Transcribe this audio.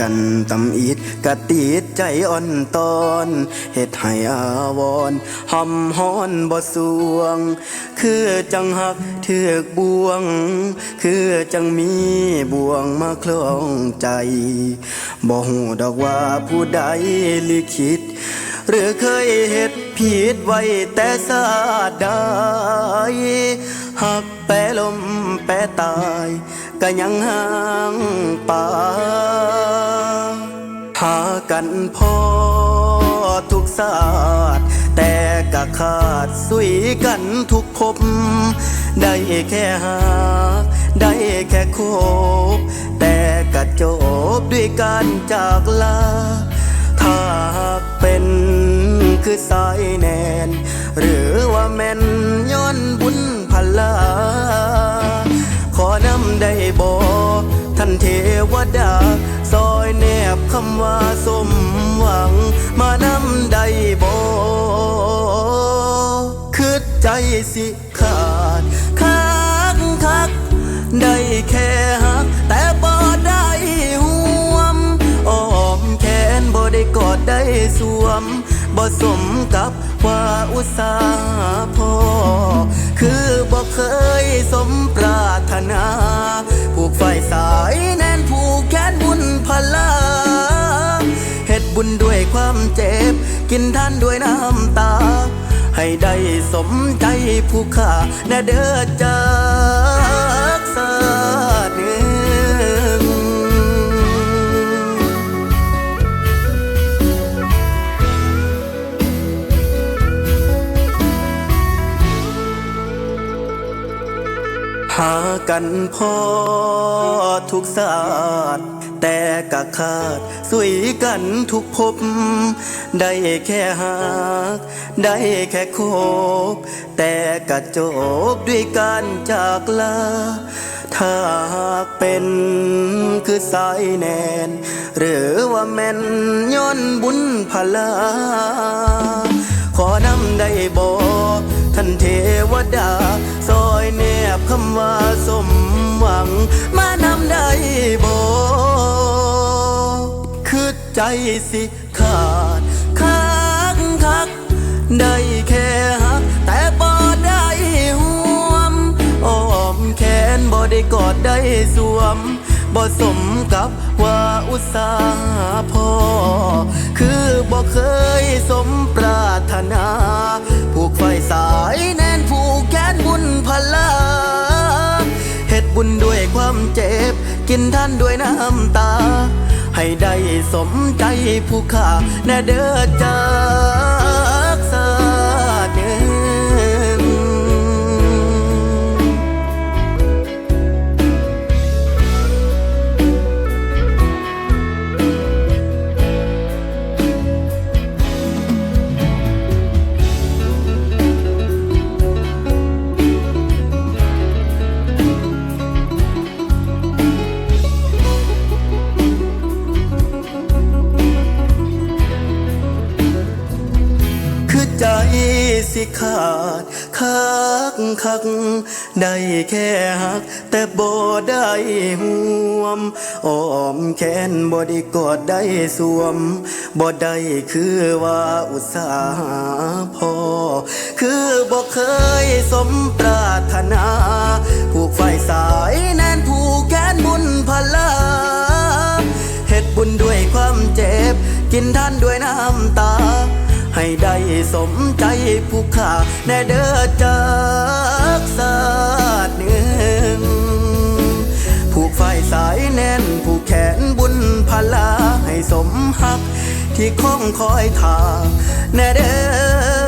กันตำอิดกะติดใจอ่อนตอนเฮ็ดให้อาวรณ์หอมฮ้อนบ่สวง คือจังหักเถือกบวง คือจังมีบ่วงมาคล้องใจบ่ฮู้ดอกว่าผู้ใดลิขิตหรือเคยเฮ็ดผิดไว้แต่สาดใดหักแปรลมแปรตายก็ยังห่างไป หากันพอทุกศาสตร์แต่กะขาดสุยกันทุกภพได้แค่หาได้แค่คบ แต่กะจบด้วยการจากลา ถ้าหากเป็นคือสายแนน หรือว่าแม่นย้อนบุญพลา ขอนำได้บ่ท่านเทวดาซอ ยแนบคำว่าสมหวัง มานำได้บ่คือใจสิขาดคักคัก ได้แค่หัก แต่บ่ได้ห่วมอ้อมแขนบ่ได้กอดได้สวมบ่สมกับว่าอุตสาห์พอ คือบ่เคยสมปรา เจ็บ กินท่านด้วยน้ำตา ให้ได้สมใจผู้ค่าแน่เด้อจากสาหนึ่งหากันพ่อทุกศาสตร์ แต่กะขาดสุยกันทุกภพได้แค่หากได้แค่คบ แต่กะจบด้วยการจากลา ถ้าหากเป็นคือสายแนน หรือว่าแม่นย้อนบุญพลา ขอนำได้บ่ท่าน เทวดา ซอยแนบคำว่าสมหวัง มานำได้บ่คือใจสิขาดคักคัก ได้แค่หัก แต่บ่ได้ห่วมอ้อมแขนบ่ได้กอดได้สวมบ่สมกับว่าอุตสาหพอ คือบ่เคยสมปรา กินท่านด้วยน้ำตา ให้ได้สมใจผู้ค่าแน่เด้อจา สิขาดคักคัก ได้แค่หัก แต่บ่ได้ห่วมอ้อมแขนบ่ได้กอดได้สวมบ่ได้คือว่าอุตสาห์พอ คือบ่เคยสมปรารถ ให้ได้สมใจผู้ข่าแน่เด้อจากสักหนึ่งผูกไฟสายแน่นผูกแขนบุญพลาให้สมหัก ที่คงคอยทาแน่เด้อ